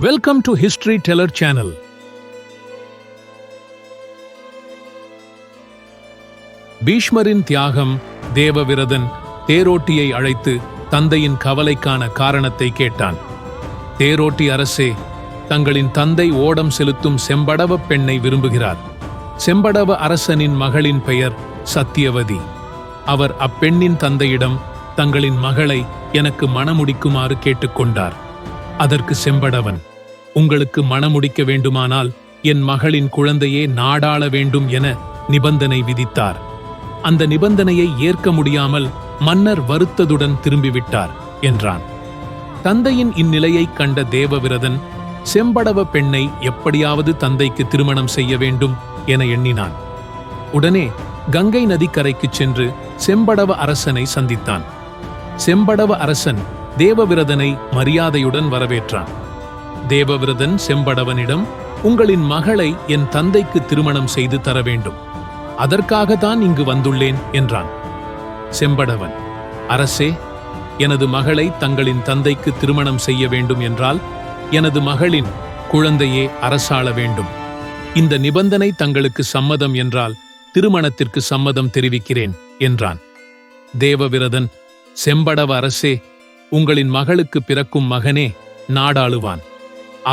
Welcome to history teller channel பீஷ்மரின் தியாகம் தேவவிரதன் தேரோட்டியை அழைத்து தந்தையின் கவலைக்கான காரணத்தை கேட்டான். தேரோட்டி அரசே தங்களின் தந்தை ஓடம் செலுத்தும் செம்படவ பெண்ணை விரும்புகிறார். செம்படவ அரசனின் மகளின் பெயர் சத்தியவதி. அவர் அப்பெண்ணின் தந்தையிடம் தங்களின் மகளை எனக்கு மணமுடிக்குமாறு கேட்டுக்கொண்டார். அதற்கு செம்படவன் உங்களுக்கு மணமுடிக்க வேண்டுமானால் என் மகளின் குழந்தையே நாடாள வேண்டும் என நிபந்தனை விதித்தார். அந்த நிபந்தனையை ஏற்க முடியாமல் மன்னர் வருத்ததுடன் திரும்பிவிட்டார் என்றான். தந்தையின் இந்நிலையைக் கண்ட தேவவிரதன் செம்படவ பெண்ணை எப்படியாவது தந்தைக்கு திருமணம் செய்ய வேண்டும் என எண்ணினான். உடனே கங்கை நதிக்கரைக்குச் சென்று செம்படவ அரசனை சந்தித்தான். செம்படவ அரசன் தேவவிரதனை மரியாதையுடன் வரவேற்றான். தேவவிரதன் செம்படவனிடம் உங்களின் மகளை என் தந்தைக்கு திருமணம் செய்து தர வேண்டும். அதற்காகத்தான் இங்கு வந்துள்ளேன் என்றான். செம்படவன் அரசே எனது மகளை தங்களின் தந்தைக்கு திருமணம் செய்ய வேண்டும் என்றால் எனது மகளின் குழந்தையே அரசாள வேண்டும். இந்த நிபந்தனை தங்களுக்கு சம்மதம் என்றால் திருமணத்திற்கு சம்மதம் தெரிவிக்கிறேன் என்றான். தேவவிரதன் செம்படவ அரசே உங்களின் மகளுக்கு பிறக்கும் மகனே நாடாளுவான்.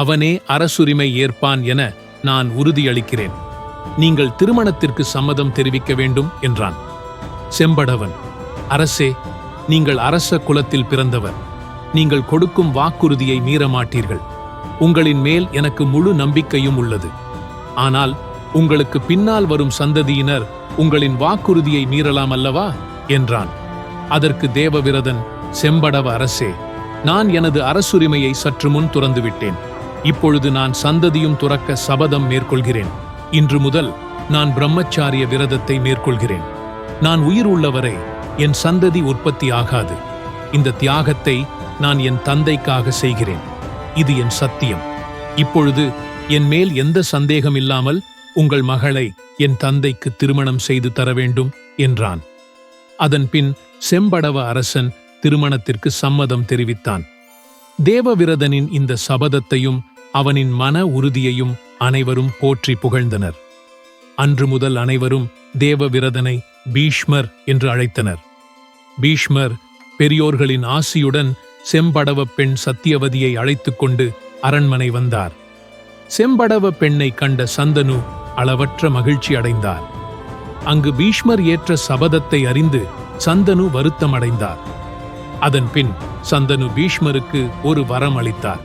அவனே அரசுரிமை ஏற்பான் என நான் உறுதியளிக்கிறேன். நீங்கள் திருமணத்திற்கு சம்மதம் தெரிவிக்க வேண்டும் என்றான். செம்படவன் அரசே நீங்கள் அரச குலத்தில் பிறந்தவர். நீங்கள் கொடுக்கும் வாக்குறுதியை மீறமாட்டீர்கள். உங்களின் மேல் எனக்கு முழு நம்பிக்கையும் உள்ளது. ஆனால் உங்களுக்கு பின்னால் வரும் சந்ததியினர் உங்களின் வாக்குறுதியை மீறலாம் அல்லவா? என்றான். அதற்கு தேவவிரதன் செம்படவ அரசே நான் எனது அரசுரிமையை சற்று முன் துறந்துவிட்டேன். இப்பொழுது நான் சந்ததியும் துறக்க சபதம் மேற்கொள்கிறேன். இன்று முதல் நான் பிரம்மச்சாரிய விரதத்தை மேற்கொள்கிறேன். நான் உயிர் உள்ளவரை என் சந்ததி உற்பத்தி ஆகாது. இந்த தியாகத்தை நான் என் தந்தைக்காக செய்கிறேன். இது என் சத்தியம். இப்பொழுது என் மேல் எந்த சந்தேகம் இல்லாமல் உங்கள் மகளை என் தந்தைக்கு திருமணம் செய்து தர வேண்டும் என்றான். அதன்பின் செம்படவ அரசன் திருமணத்திற்கு சம்மதம் தெரிவித்தான். தேவவிரதனின் இந்த சபதத்தையும் அவனின் மன உறுதியையும் அனைவரும் போற்றி புகழ்ந்தனர். அன்று முதல் அனைவரும் தேவ விரதனை பீஷ்மர் என்று அழைத்தனர். பீஷ்மர் பெரியோர்களின் ஆசியுடன் செம்படவ பெண் சத்தியவதியை அழைத்துக் கொண்டு அரண்மனை வந்தார். செம்படவ பெண்ணை கண்ட சந்தனு அளவற்ற மகிழ்ச்சி அடைந்தார். அங்கு பீஷ்மர் ஏற்ற சபதத்தை அறிந்து சந்தனு வருத்தமடைந்தார். அதன் பின் சந்தனு பீஷ்மருக்கு ஒரு வரம் அளித்தார்.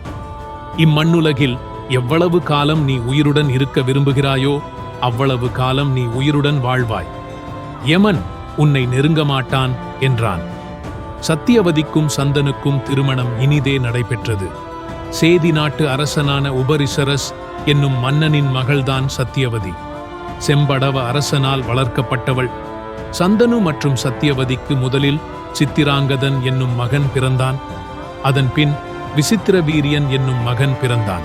இம்மண்ணுலகில் எவ்வளவு காலம் நீ உயிருடன் இருக்க விரும்புகிறாயோ அவ்வளவு காலம் நீ உயிருடன் வாழ்வாய். யமன் உன்னை நெருங்க மாட்டான் என்றான். சத்தியவதிக்கும் சந்தனுக்கும் திருமணம் இனிதே நடைபெற்றது. சேதி நாட்டு அரசனான உபரிசரஸ் என்னும் மன்னனின் மகள்தான் சத்தியவதி. செம்படவ அரசனால் வளர்க்கப்பட்டவள். சந்தனு மற்றும் சத்தியவதிக்கு முதலில் சித்திராங்கதன் என்னும் மகன் பிறந்தான். அதன் பின் விசித்திர வீரியன் என்னும் மகன் பிறந்தான்.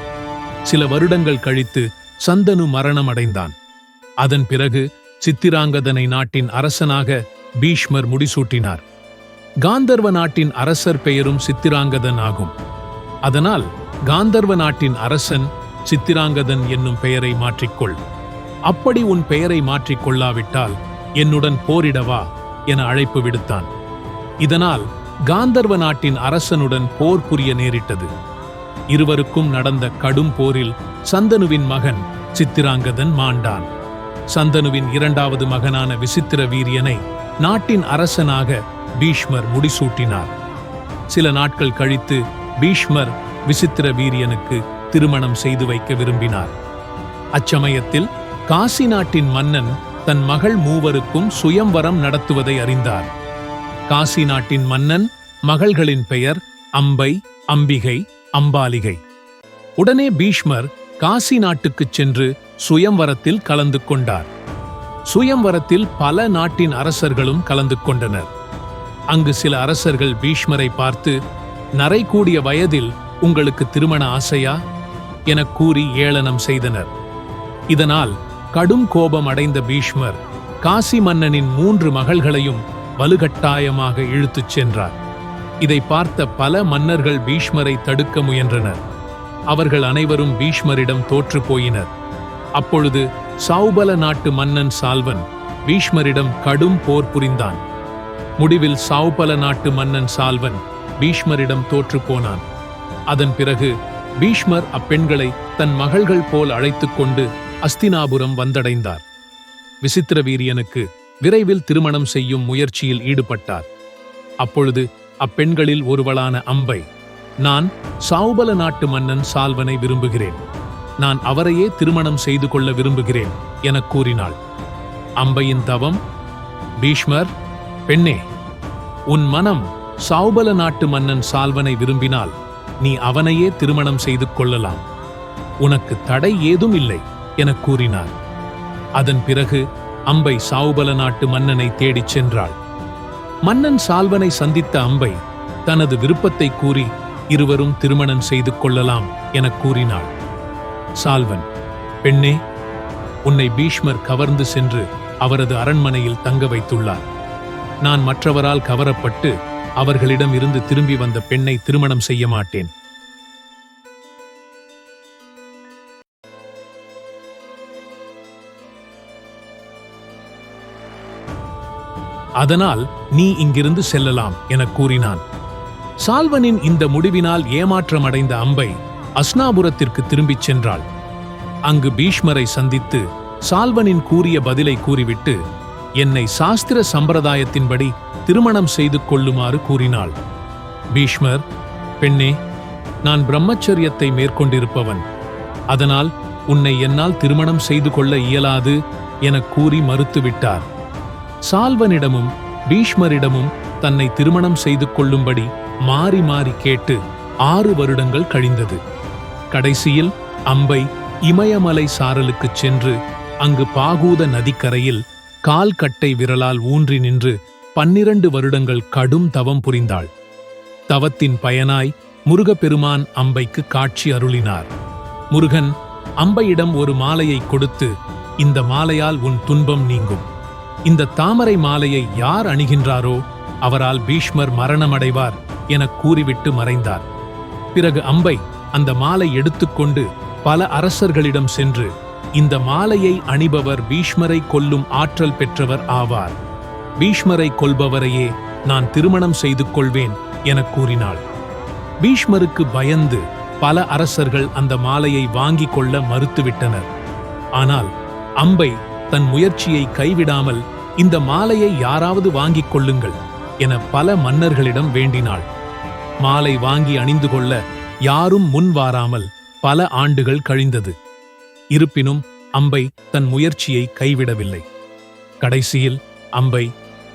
சில வருடங்கள் கழித்து சந்தனு மரணமடைந்தான். அதன் பிறகு சித்திராங்கதனை நாட்டின் அரசனாக பீஷ்மர் முடிசூட்டினார். காந்தர்வ நாட்டின் அரசர் பெயரும் சித்திராங்கதன் ஆகும். அதனால் காந்தர்வ நாட்டின் அரசன் சித்திராங்கதன் என்னும் பெயரை மாற்றிக்கொள். அப்படி உன் பெயரை மாற்றிக்கொள்ளாவிட்டால் என்னுடன் போரிடவா என அழைப்பு விடுத்தான். இதனால் காந்தர்வ நாட்டின் அரசனுடன் போர் புரிய நேரிட்டது. இருவருக்கும் நடந்த கடும் போரில் சந்தனுவின் மகன் சித்திராங்கதன் மாண்டான். சந்தனுவின் இரண்டாவது மகனான விசித்திர வீரியனை நாட்டின் அரசனாக பீஷ்மர் முடிசூட்டினார். சில நாட்கள் கழித்து பீஷ்மர் விசித்திர வீரியனுக்கு திருமணம் செய்து வைக்க விரும்பினார். அச்சமயத்தில் காசி நாட்டின் மன்னன் தன் மகள் மூவருக்கும் சுயம்வரம் நடத்துவதை அறிந்தார். காசி நாட்டின் மன்னன் மகள்களின் பெயர் அம்பை அம்பிகை அம்பாலிகை. உடனே பீஷ்மர் காசி நாட்டுக்குச் சென்று சுயம்வரத்தில் கலந்து கொண்டார். சுயம்வரத்தில் பல நாட்டின் அரசர்களும் கலந்து கொண்டனர். அங்கு சில அரசர்கள் பீஷ்மரை பார்த்து நரைக்கூடிய வயதில் உங்களுக்கு திருமண ஆசையா? எனக் கூறி ஏளனம் செய்தனர். இதனால் கடும் கோபம் அடைந்த பீஷ்மர் காசி மன்னனின் மூன்று மகள்களையும் வலுகட்டாயமாக இழுத்துச் சென்றார். இதை பார்த்த பல மன்னர்கள் பீஷ்மரை தடுக்க முயன்றனர். அவர்கள் அனைவரும் பீஷ்மரிடம் தோற்று போயினர். அப்பொழுது சௌபல நாட்டு மன்னன் சால்வன் பீஷ்மரிடம் கடும் போர் புரிந்தான். முடிவில் சௌபல நாட்டு மன்னன் சால்வன் பீஷ்மரிடம் தோற்றுப் போனான். அதன் பிறகு பீஷ்மர் அப்பெண்களை தன் மகள்கள் போல் அழைத்துக் கொண்டு அஸ்தினாபுரம் வந்தடைந்தார். விசித்திரவீரியனுக்கு விரைவில் திருமணம் செய்யும் முயற்சியில் ஈடுபட்டார். அப்பொழுது அப்பெண்களில் ஒருவளான அம்பை நான் சாவுபல நாட்டு மன்னன் சால்வனை விரும்புகிறேன். நான் அவரையே திருமணம் செய்து கொள்ள விரும்புகிறேன் எனக் கூறினாள். அம்பையின் தவம் பீஷ்மர் பெண்ணே உன் மனம் சாவுபல நாட்டு மன்னன் சால்வனை விரும்பினால் நீ அவனையே திருமணம் செய்து கொள்ளலாம். உனக்கு தடை ஏதும் இல்லை எனக் கூறினார். அதன் பிறகு அம்பை சாவுபல நாட்டு மன்னனை தேடிச் சென்றாள். மன்னன் சால்வனை சந்தித்த அம்பை தனது விருப்பத்தை கூறி இருவரும் திருமணம் செய்து கொள்ளலாம் என கூறினாள். சால்வன் பெண்ணே உன்னை பீஷ்மர் கவர்ந்து சென்று அவரது அரண்மனையில் தங்க வைத்துள்ளார். நான் மற்றவரால் கவரப்பட்டு அவர்களிடம் இருந்து திரும்பி வந்த பெண்ணை திருமணம் செய்ய மாட்டேன். அதனால் நீ இங்கிருந்து செல்லலாம் என கூறினான். சால்வனின் இந்த முடிவினால் ஏமாற்றமடைந்த அம்பை அஸ்னாபுரத்திற்கு திரும்பிச் சென்றாள். அங்கு பீஷ்மரை சந்தித்து சால்வனின் கூறிய பதிலை கூறிவிட்டு என்னை சாஸ்திர சம்பிரதாயத்தின்படி திருமணம் செய்து கொள்ளுமாறு கூறினாள். பீஷ்மர் பெண்ணே நான் பிரம்மச்சரியத்தை மேற்கொண்டிருப்பவன். அதனால் உன்னை என்னால் திருமணம் செய்து கொள்ள இயலாது எனக் கூறி மறுத்துவிட்டார். சால்வனிடமும் பீஷ்மரிடமும் தன்னை திருமணம் செய்து கொள்ளும்படி மாறி மாறி கேட்டு ஆறு வருடங்கள் கழிந்தது. கடைசியில் அம்பை இமயமலை சாரலுக்குச் சென்று அங்கு பாகூத நதிக்கரையில் கால் கட்டை விரலால் ஊன்றி நின்று பன்னிரண்டு வருடங்கள் கடும் தவம் புரிந்தாள். தவத்தின் பயனாய் முருகப்பெருமான் அம்பைக்கு காட்சி அருளினார். முருகன் அம்பையிடம் ஒரு மாலையை கொடுத்து இந்த மாலையால் உன் துன்பம் நீங்கும். இந்த தாமரை மாலையை யார் அணிகின்றாரோ அவரால் பீஷ்மர் மரணமடைவார் என கூறிவிட்டு மறைந்தார். பிறகு அம்பை அந்த மாலை எடுத்துக்கொண்டு பல அரசர்களிடம் சென்று இந்த மாலையை அணிபவர் பீஷ்மரை கொல்லும் ஆற்றல் பெற்றவர் ஆவார். பீஷ்மரை கொல்பவரையே நான் திருமணம் செய்து கொள்வேன் என கூறினாள். பீஷ்மருக்கு பயந்து பல அரசர்கள் அந்த மாலையை வாங்கிக் கொள்ள மறுத்துவிட்டனர். ஆனால் அம்பை தன் முயற்சியை கைவிடாமல் இந்த மாலையை யாராவது வாங்கிக் கொள்ளுங்கள் என பல மன்னர்களிடம் வேண்டினாள். மாலை வாங்கி அணிந்து கொள்ள யாரும் முன் வாராமல் பல ஆண்டுகள் கழிந்தது. இருப்பினும் அம்பை தன் முயற்சியை கைவிடவில்லை. கடைசியில் அம்பை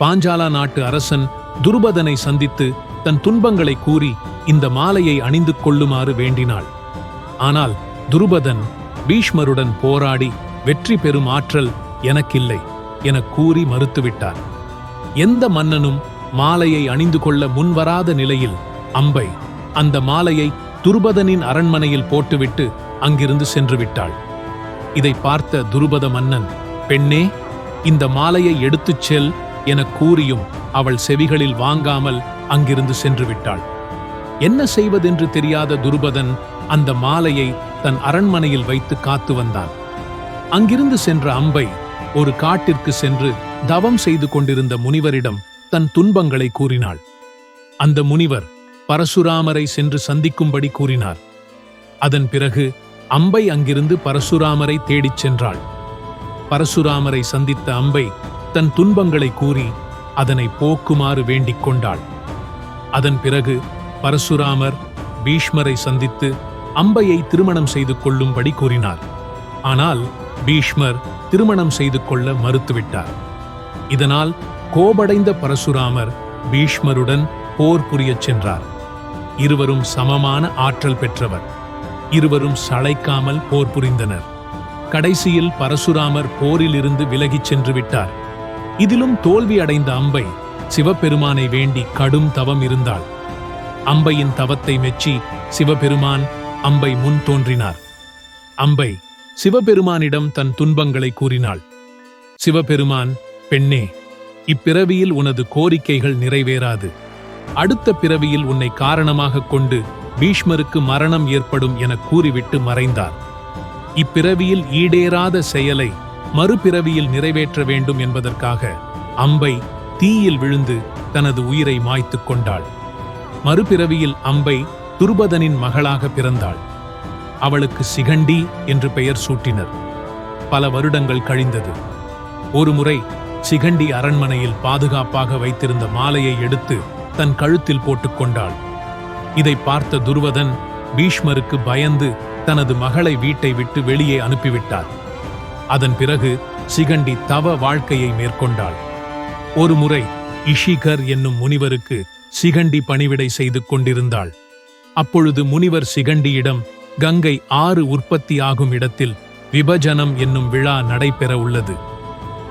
பாஞ்சாலா நாட்டு அரசன் துருபதனை சந்தித்து தன் துன்பங்களை கூறி இந்த மாலையை அணிந்து கொள்ளுமாறு வேண்டினாள். ஆனால் துருபதன் பீஷ்மருடன் போராடி வெற்றி பெறும் ஆற்றல் எனக்கில்லை. எனக் கூறி மறுத்துவிட்டார் எந்த மன்னனும் மாலையை அணிந்து கொள்ள முன்வராத நிலையில் அம்பை அந்த மாலையை துருபதனின் அரண்மனையில் போட்டுவிட்டு அங்கிருந்து சென்று விட்டாள் இதை பார்த்த துருபத மன்னன் பெண்ணே இந்த மாலையை எடுத்துச் செல் எனக் கூறியும் அவள் செவிகளில் வாங்காமல் அங்கிருந்து சென்று விட்டாள் என்ன செய்வதென்று தெரியாத துருபதன் அந்த மாலையை தன் அரண்மனையில் வைத்து காத்து வந்தான். அங்கிருந்து சென்ற அம்பை ஒரு காட்டிற்கு சென்று தவம் செய்து கொண்டிருந்த முனிவரிடம் தன் துன்பங்களை கூறினாள். அந்த முனிவர் பரசுராமரை சென்று சந்திக்கும்படி கூறினார். அதன் பிறகு அம்பை அங்கிருந்து பரசுராமரை தேடிச் சென்றாள். பரசுராமரை சந்தித்த அம்பை தன் துன்பங்களை கூறி அதனை போக்குமாறு வேண்டிக் கொண்டாள். அதன் பிறகு பரசுராமர் பீஷ்மரை சந்தித்து அம்பையை திருமணம் செய்து கொள்ளும்படி கூறினார். ஆனால் பீஷ்மர் திருமணம் செய்து கொள்ள மறுத்துவிட்டார். இதனால் கோபடைந்த பரசுராமர் பீஷ்மருடன் போர் புரியச் சென்றார். இருவரும் சமமான ஆற்றல் பெற்றவர். இருவரும் சளைக்காமல் போர் புரிந்தனர் கடைசியில் பரசுராமர் போரிலிருந்து விலகிச் சென்று விட்டார். இதிலும் தோல்வி அடைந்த அம்பை சிவபெருமானை வேண்டி கடும் தவம் இருந்தாள். அம்பையின் தவத்தை மெச்சி சிவபெருமான் அம்பை முன் தோன்றினார். அம்பை சிவபெருமானிடம் தன் துன்பங்களை கூறினாள். சிவபெருமான் பெண்ணே இப்பிறவியில் உனது கோரிக்கைகள் நிறைவேறாது. அடுத்த பிறவியில் உன்னை காரணமாகக் கொண்டு பீஷ்மருக்கு மரணம் ஏற்படும் என கூறிவிட்டு மறைந்தார். இப்பிறவியில் ஈடேறாத செயலை மறுபிறவியில் நிறைவேற்ற வேண்டும் என்பதற்காக அம்பை தீயில் விழுந்து தனது உயிரை மாய்த்துக் கொண்டாள். மறுபிறவியில் அம்பை துருபதனின் மகளாக பிறந்தாள். அவளுக்கு சிகண்டி என்று பெயர் சூட்டினர். பல வருடங்கள் கழிந்தது. ஒருமுறை சிகண்டி அரண்மனையில் பாதுகாப்பாக வைத்திருந்த மாலையை எடுத்து தன் கழுத்தில் போட்டுக்கொண்டாள் இதை பார்த்த துருவதன் பீஷ்மருக்கு பயந்து தனது மகளை வீட்டை விட்டு வெளியே அனுப்பிவிட்டார். அதன் பிறகு சிகண்டி தவ வாழ்க்கையை மேற்கொண்டாள். ஒருமுறை இஷிகர் என்னும் முனிவருக்கு சிகண்டி பணிவிடை செய்து கொண்டிருந்தாள். அப்பொழுது முனிவர் சிகண்டியிடம் கங்கை ஆறு உற்பத்தியாகும் இடத்தில் விபஜனம் என்னும் விழா நடைபெற உள்ளது.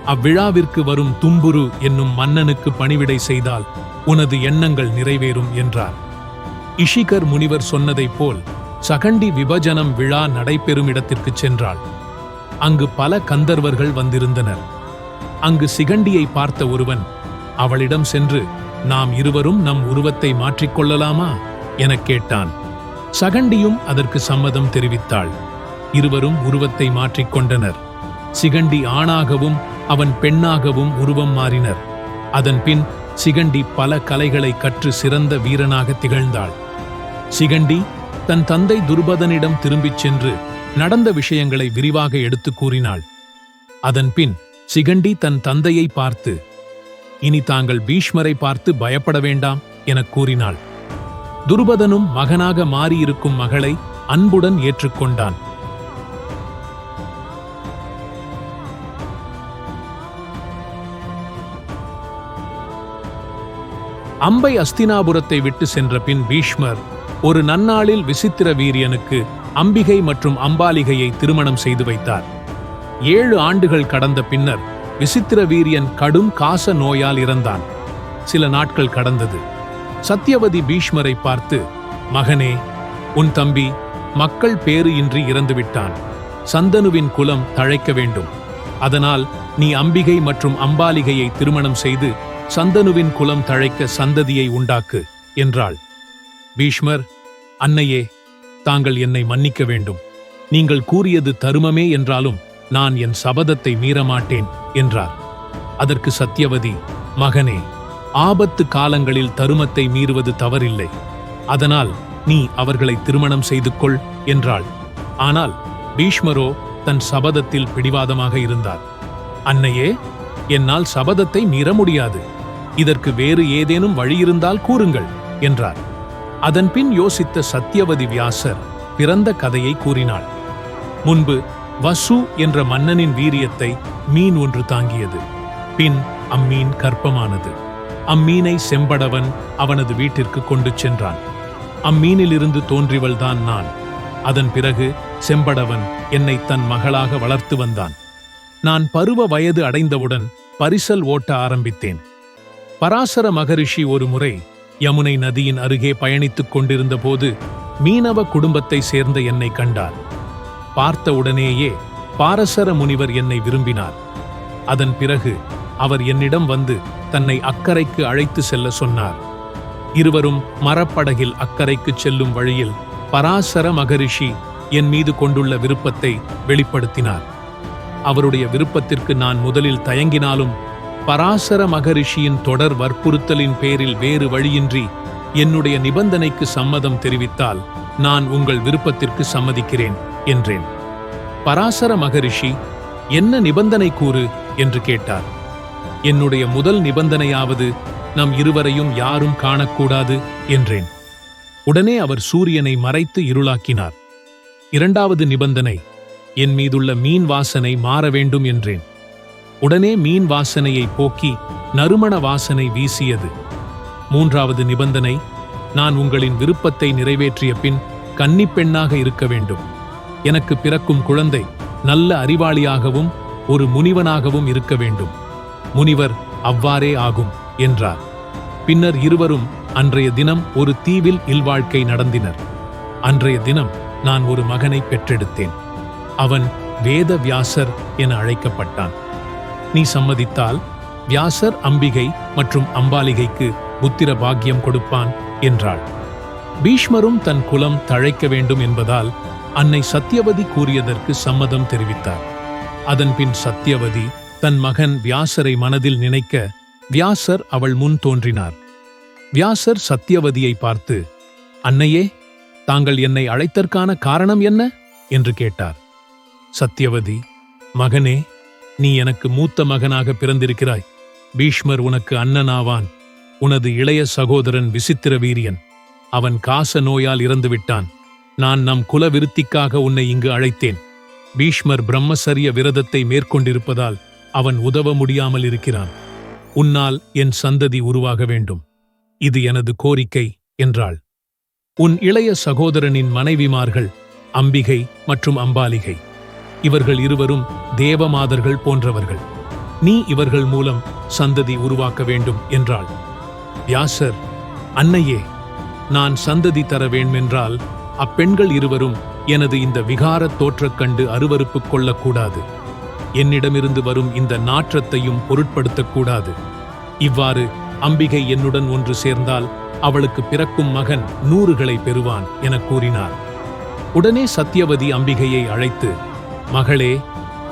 அவ்விழாவிற்கு வரும் தும்புரு என்னும் மன்னனுக்கு பணிவிடை செய்தால் உனது எண்ணங்கள் நிறைவேறும் என்றார். இஷிகர் முனிவர் சொன்னதைப் போல் சகண்டி விபஜனம் விழா நடைபெறும் இடத்திற்குச் சென்றாள். அங்கு பல கந்தர்வர்கள் வந்திருந்தனர். அங்கு சிகண்டியை பார்த்த ஒருவன் அவளிடம் சென்று நாம் இருவரும் நம் உருவத்தை மாற்றிக்கொள்ளலாமா எனக் கேட்டான். சகண்டியும் அதற்கு சம்மதம் தெரிவித்தாள். இருவரும் உருவத்தை மாற்றிக்கொண்டனர் சிகண்டி ஆணாகவும் அவன் பெண்ணாகவும் உருவம் மாறினர். அதன்பின் சிகண்டி பல கலைகளை கற்று சிறந்த வீரனாக திகழ்ந்தாள். சிகண்டி தன் தந்தை துருபதனிடம் திரும்பிச் சென்று நடந்த விஷயங்களை விரிவாக எடுத்துக் கூறினாள். அதன்பின் சிகண்டி தன் தந்தையை பார்த்து இனி தாங்கள் பீஷ்மரை பார்த்து பயப்பட வேண்டாம் எனக் கூறினாள். துருபதனும் மகனாக மாறியிருக்கும் மகளை அன்புடன் ஏற்றுக்கொண்டான். அம்பை அஸ்தினாபுரத்தை விட்டு சென்ற பின் பீஷ்மர் ஒரு நன்னாளில் விசித்திர வீரியனுக்கு அம்பிகை மற்றும் அம்பாலிகையை திருமணம் செய்து வைத்தார். ஏழு ஆண்டுகள் கடந்த பின்னர் விசித்திர வீரியன் கடும் காச நோயால் இறந்தான். சில நாட்கள் கடந்தது. சத்தியவதி பீஷ்மரை பார்த்து மகனே உன் தம்பி மக்கள் பேறு இன்றி இறந்துவிட்டான். சந்தனுவின் குலம் தழைக்க வேண்டும். அதனால் நீ அம்பிகை மற்றும் அம்பாலிகையை திருமணம் செய்து சந்தனுவின் குலம் தழைக்க சந்ததியை உண்டாக்கு என்றாள். பீஷ்மர் அன்னையே தாங்கள் என்னை மன்னிக்க வேண்டும். நீங்கள் கூறியது தருமமே என்றாலும் நான் என் சபதத்தை மீறமாட்டேன் என்றார். அதற்கு சத்தியவதி மகனே ஆபத்து காலங்களில் தருமத்தை மீறுவது தவறில்லை. அதனால் நீ அவர்களை திருமணம் செய்து கொள் என்றாள். ஆனால் பீஷ்மரோ தன் சபதத்தில் பிடிவாதமாக இருந்தார். அன்னையே என்னால் சபதத்தை மீற முடியாது. இதற்கு வேறு ஏதேனும் வழியிருந்தால் கூறுங்கள் என்றார். அதன்பின் யோசித்த சத்தியவதி வியாசர் பிறந்த கதையை கூறினாள். முன்பு வசு என்ற மன்னனின் வீரியத்தை மீன் ஒன்று தாங்கியது. பின் அம்மீன் கற்பமானது அம்மீனை செம்படவன் அவனது வீட்டிற்கு கொண்டு சென்றான். அம்மீனிலிருந்து தோன்றிவள்தான் நான். அதன் பிறகு செம்படவன் என்னை தன் மகளாக வளர்த்து வந்தான். நான் பருவ வயது அடைந்தவுடன் பரிசல் ஓட்ட ஆரம்பித்தேன். பராசர மகரிஷி ஒரு முறை யமுனை நதியின் அருகே பயணித்துக் கொண்டிருந்த போது மீனவ குடும்பத்தை சேர்ந்த என்னை கண்டார். பார்த்த உடனேயே பாரசர முனிவர் என்னை விரும்பினார். அதன் பிறகு அவர் என்னிடம் வந்து தன்னை அக்கறைக்கு அழைத்து செல்ல சொன்னார். இருவரும் மரப்படகில் அக்கறைக்கு செல்லும் வழியில் பராசர மகரிஷி என் மீது கொண்டுள்ள விருப்பத்தை வெளிப்படுத்தினார். அவருடைய விருப்பத்திற்கு நான் முதலில் தயங்கினாலும் பராசர மகரிஷியின் தொடர் வற்புறுத்தலின் பேரில் வேறு வழியின்றி என்னுடைய நிபந்தனைக்கு சம்மதம் தெரிவித்தால் நான் உங்கள் விருப்பத்திற்கு சம்மதிக்கிறேன் என்றேன். பராசர மகரிஷி என்ன நிபந்தனை கூறு? என்று கேட்டார். என்னுடைய முதல் நிபந்தனையாவது நம் இருவரையும் யாரும் காணக்கூடாது என்றேன். உடனே அவர் சூரியனை மறைத்து இருளாக்கினார். இரண்டாவது நிபந்தனை என் மீதுள்ள மீன் வாசனை மாற வேண்டும் என்றேன். உடனே மீன் வாசனையை போக்கி நறுமண வாசனை வீசியது. மூன்றாவது நிபந்தனை நான் உங்களின் விருப்பத்தை நிறைவேற்றிய பின் கன்னிப்பெண்ணாக இருக்க வேண்டும். எனக்கு பிறக்கும் குழந்தை நல்ல அறிவாளியாகவும் ஒரு முனிவனாகவும் இருக்க வேண்டும். முனிவர் அவ்வாறே ஆகும் என்றார். பின்னர் இருவரும் அன்றைய தினம் ஒரு தீவில் இல்வாழ்க்கை நடந்தினர். அன்றைய தினம் நான் ஒரு மகனை பெற்றெடுத்தேன். அவன் வேத வியாசர் என அழைக்கப்பட்டான். நீ சம்மதித்தால் வியாசர் அம்பிகை மற்றும் அம்பாலிகைக்கு புத்திர பாக்கியம் கொடுப்பான் என்றாள். பீஷ்மரும் தன் குலம் தழைக்க வேண்டும் என்பதால் அன்னை சத்தியவதி கூறியதற்கு சம்மதம் தெரிவித்தார். அதன்பின் சத்தியவதி தன் மகன் வியாசரை மனதில் நினைக்க வியாசர் அவள் முன் தோன்றினார். வியாசர் சத்தியவதியை பார்த்து அன்னையே தாங்கள் என்னை அழைத்தற்கான காரணம் என்ன? என்று கேட்டார். சத்தியவதி மகனே நீ எனக்கு மூத்த மகனாக பிறந்திருக்கிறாய். பீஷ்மர் உனக்கு அண்ணனாவான். உனது இளைய சகோதரன் விசித்திர வீரியன். அவன் காச நோயால் இறந்துவிட்டான். நான் நம் குல விருத்திக்காக உன்னை இங்கு அழைத்தேன். பீஷ்மர் பிரம்மசரிய விரதத்தை மேற்கொண்டிருப்பதால் அவன் உதவ முடியாமல் இருக்கிறான். உன்னால் என் சந்ததி உருவாக வேண்டும். இது எனது கோரிக்கை என்றாள். உன் இளைய சகோதரனின் மனைவிமார்கள் அம்பிகை மற்றும் அம்பாலிகை. இவர்கள் இருவரும் தேவமாதர்கள் போன்றவர்கள். நீ இவர்கள் மூலம் சந்ததி உருவாக்க வேண்டும் என்றாள். வியாசர் அன்னையே நான் சந்ததி தர வேண்டுமென்றால் அப்பெண்கள் இருவரும் எனது இந்த விகாரத் தோற்றக் கண்டு அருவறுப்பு கொள்ளக்கூடாது. என்னிடமிருந்து வரும் இந்த நாற்றத்தையும் பொருட்படுத்தக்கூடாது. இவ்வாறு அம்பிகை என்னுடன் ஒன்று சேர்ந்தால் அவளுக்கு பிறக்கும் மகன் நூறுகளை பெறுவான் என கூறினார். உடனே சத்தியவதி அம்பிகையை அழைத்து மகளே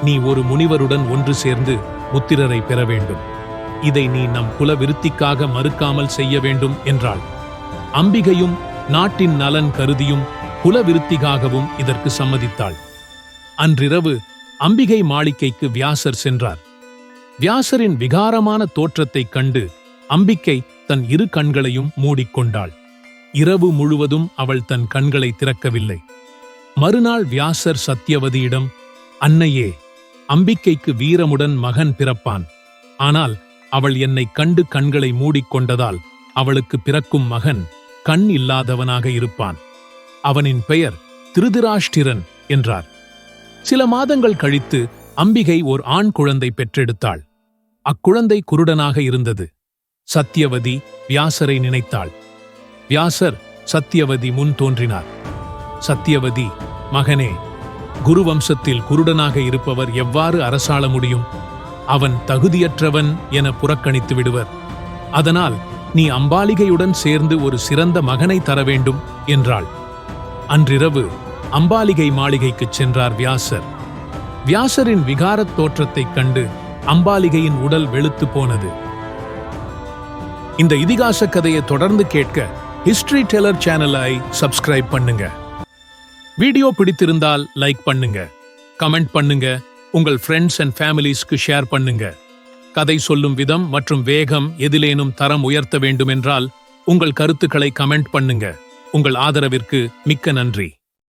நீ ஒரு முனிவருடன் ஒன்று சேர்ந்து புத்திரரை பெற வேண்டும். இதை நீ நம் குல விருத்திக்காக மறுக்காமல் செய்ய வேண்டும் என்றாள். அம்பிகையும் நாட்டின் நலன் கருதியும் குல விருத்திக்காகவும் இதற்கு சம்மதித்தாள். அன்றிரவு அம்பிகை மாளிகைக்கு வியாசர் சென்றார். வியாசரின் விகாரமான தோற்றத்தைக் கண்டு அம்பிகை தன் இரு கண்களையும் மூடிக்கொண்டாள். இரவு முழுவதும் அவள் தன் கண்களை திறக்கவில்லை. மறுநாள் வியாசர் சத்தியவதியிடம் அன்னையே அம்பிக்கைக்கு வீரமுடன் மகன் பிறப்பான். ஆனால் அவள் என்னை கண்டு கண்களை மூடிக்கொண்டதால் அவளுக்கு பிறக்கும் மகன் கண் இல்லாதவனாக இருப்பான். அவனின் பெயர் திருதிராஷ்டிரன் என்றார். சில மாதங்கள் கழித்து அம்பிகை ஓர் ஆண் குழந்தை பெற்றெடுத்தாள். அக்குழந்தை குருடனாக இருந்தது. சத்தியவதி வியாசரை நினைத்தாள். வியாசர் சத்தியவதி முன் தோன்றினார். சத்தியவதி மகனே குரு வம்சத்தில் குருடனாக இருப்பவர் எவ்வாறு அரசாள முடியும்? அவன் தகுதியற்றவன் என புறக்கணித்து விடுவர். அதனால் நீ அம்பாலிகையுடன் சேர்ந்து ஒரு சிறந்த மகனை தர வேண்டும் என்றாள். அன்றிரவு அம்பாலிகை மாளிகைக்குச் சென்றார் வியாசர். வியாசரின் விகாரத் தோற்றத்தைக் கண்டு அம்பாலிகையின் உடல் வெளுத்து போனது. இந்த இதிகாச கதையை தொடர்ந்து கேட்க ஹிஸ்டரி டெலர் சேனலை சப்ஸ்கிரைப் பண்ணுங்க. வீடியோ பிடித்திருந்தால் லைக் பண்ணுங்க. கமெண்ட் பண்ணுங்க. உங்கள் ஃப்ரெண்ட்ஸ் அண்ட் ஃபேமிலிஸ்க்கு ஷேர் பண்ணுங்க. கதை சொல்லும் விதம் மற்றும் வேகம் எதிலேனும் தரம் உயர்த்த வேண்டுமென்றால் உங்கள் கருத்துக்களை கமெண்ட் பண்ணுங்க. உங்கள் ஆதரவிற்கு மிக்க நன்றி.